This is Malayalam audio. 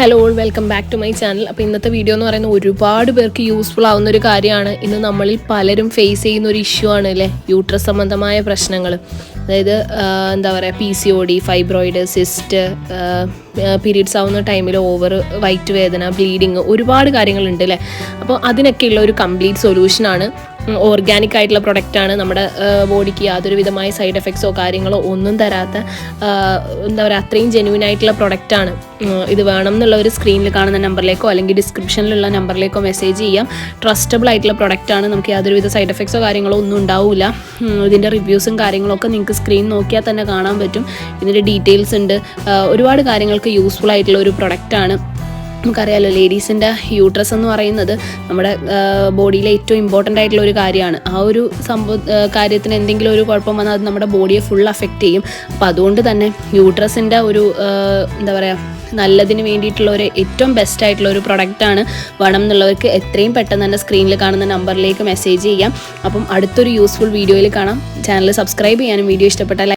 Hello welcome back to my channel അപ്പോൾ ഇന്നത്തെ വീഡിയോ എന്ന് പറയുന്നത് ഒരുപാട് പേർക്ക് യൂസ്ഫുൾ ആവുന്ന ഒരു കാര്യമാണ്. ഇന്ന് നമ്മളിൽ പലരും ഫേസ് ചെയ്യുന്ന ഒരു ഇഷ്യൂ ആണ് അല്ലേ? യൂട്രസ് സംബന്ധമായ പ്രശ്നങ്ങൾ അതായത് എന്താ പറയുക P C O D fibroid cyst periods ആവുന്ന ടൈമിൽ ഓവർ വൈറ്റ് വേദന ബ്ലീഡിങ് ഒരുപാട് കാര്യങ്ങളുണ്ട് അല്ലേ? അപ്പോൾ അതിനൊക്കെയുള്ള ഒരു കംപ്ലീറ്റ് സൊല്യൂഷനാണ് ഓർഗാനിക് ആയിട്ടുള്ള പ്രൊഡക്റ്റാണ് നമ്മുടെ ബോഡിക്ക് യാതൊരു വിധമായ സൈഡ് എഫക്ട്സോ കാര്യങ്ങളോ ഒന്നും തരാത്ത എന്താ പറയുക അത്രയും ജെന്യൂൻ ആയിട്ടുള്ള പ്രൊഡക്റ്റാണ് ഇത് വേണം എന്നുള്ള ഒരു സ്ക്രീനിൽ കാണുന്ന നമ്പറിലേക്കോ അല്ലെങ്കിൽ ഡിസ്ക്രിപ്ഷനിലുള്ള നമ്പറിലേക്കോ മെസ്സേജ് ചെയ്യാം. ട്രസ്റ്റബിൾ ആയിട്ടുള്ള പ്രൊഡക്റ്റാണ് നമുക്ക് യാതൊരുവിധ സൈഡ് എഫക്ട്സോ കാര്യങ്ങളോ ഒന്നും ഉണ്ടാവില്ല ഇതിന്റെ റിവ്യൂസും കാര്യങ്ങളൊക്കെ നിങ്ങൾക്ക് സ്ക്രീൻ നോക്കിയാൽ തന്നെ കാണാൻ പറ്റും. ഇതിന്റെ ഡീറ്റെയിൽസ് ഉണ്ട്. ഒരുപാട് കാര്യങ്ങൾക്ക് യൂസ്ഫുൾ ആയിട്ടുള്ള ഒരു പ്രൊഡക്റ്റാണ് നമുക്കറിയാലോ ലേഡീസിന്റെ യൂട്രസ് എന്ന് പറയുന്നത് നമ്മുടെ ബോഡിയിലെ ഏറ്റവും ഇമ്പോർട്ടന്റ് ആയിട്ടുള്ള ഒരു കാര്യമാണ്. ആ ഒരു സംഭവ കാര്യത്തിന് എന്തെങ്കിലും ഒരു കുഴപ്പം വന്നാൽ അത് നമ്മുടെ ബോഡിയെ ഫുൾ അഫക്റ്റ് ചെയ്യും. അപ്പോൾ അതുകൊണ്ട് തന്നെ യൂട്രസിന്റെ ഒരു എന്താ പറയുക നല്ലതിന് വേണ്ടിയിട്ടുള്ള ഒരു ഏറ്റവും ബെസ്റ്റ് ആയിട്ടുള്ള ഒരു പ്രൊഡക്റ്റാണ് വേണം എന്നുള്ളവർക്ക് എത്രയും പെട്ടെന്ന് തന്നെ സ്ക്രീനിൽ കാണുന്ന നമ്പറിലേക്ക് മെസ്സേജ് ചെയ്യാം. അപ്പം അടുത്തൊരു യൂസ്ഫുൾ വീഡിയോയിൽ കാണാം. ചാനൽ സബ്സ്ക്രൈബ് ചെയ്യാനും വീഡിയോ ഇഷ്ടപ്പെട്ടാൽ